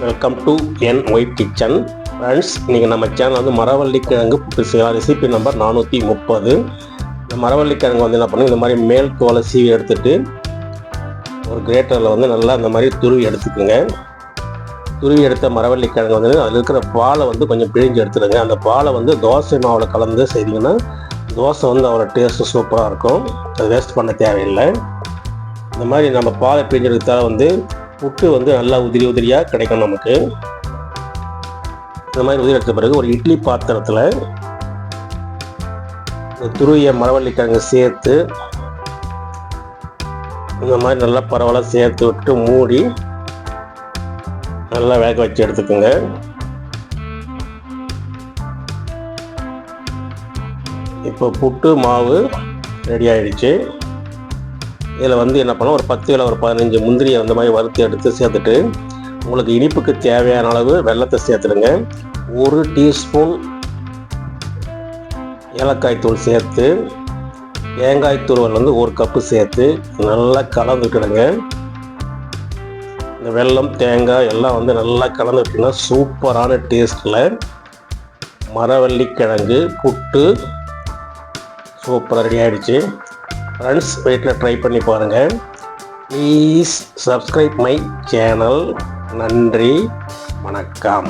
Welcome to என் white kitchen friends இன்றைக்கி நம்ம சேனல் வந்து மரவள்ளி கிழங்கு ரெசிபி நம்பர் நானூற்றி முப்பது. இந்த மரவள்ளி கிழங்கு வந்து என்ன பண்ணுங்க இந்த மாதிரி மேல் தோலை சீவி எடுத்துட்டு ஒரு கிரேட்டரில் வந்து நல்லா இந்த மாதிரி துருவி எடுத்துக்கோங்க. துருவி எடுத்த மரவள்ளி கிழங்கு வந்து அதில் இருக்கிற பாலை வந்து கொஞ்சம் பிழிஞ்சு எடுத்துடுங்க. அந்த பாலை வந்து தோசை மாவில் கலந்து செய்தீங்கன்னா தோசை வந்து அவ்வளோ டேஸ்ட்டு சூப்பராக இருக்கும். அது வேஸ்ட் பண்ண தேவையில்லை. இந்த மாதிரி நம்ம பாலை பிழிஞ்செடுத்தால் வந்து புட்டு வந்து நல்லா உதிரி உதிரியாக கிடைக்கும் நமக்கு. இந்த மாதிரி உதிரி எடுத்த பிறகு ஒரு இட்லி பாத்திரத்தில் இந்த துருவிய மரவள்ளிக்கிழங்கு சேர்த்து இந்த மாதிரி நல்லா பரவலாக சேர்த்து விட்டு மூடி நல்லா வேக வச்சு எடுத்துக்கோங்க. இப்போ புட்டு மாவு ரெடி ஆயிடுச்சு. இதில் வந்து என்ன பண்ணோம் ஒரு பத்து இல்லை ஒரு பதினஞ்சு முந்திரியை அந்த மாதிரி வறுத்து எடுத்து சேர்த்துட்டு உங்களுக்கு இனிப்புக்கு தேவையான அளவு வெள்ளத்தை சேர்த்துடுங்க. ஒரு டீஸ்பூன் ஏலக்காய் தூள் சேர்த்து தேங்காய் தூள் வந்து ஒரு கப்பு சேர்த்து நல்லா கலந்துக்கிடுங்க. இந்த வெல்லம் தேங்காய் எல்லாம் வந்து நல்லா கலந்து சூப்பரான டேஸ்ட்டில் மரவள்ளி கிழங்கு புட்டு சூப்பராக ரெடி ஆகிடுச்சு ஃப்ரெண்ட்ஸ் வீட்டில் ட்ரை பண்ணி பாருங்கள் ப்ளீஸ் சப்ஸ்கிரைப் மை சேனல் நன்றி. வணக்கம்.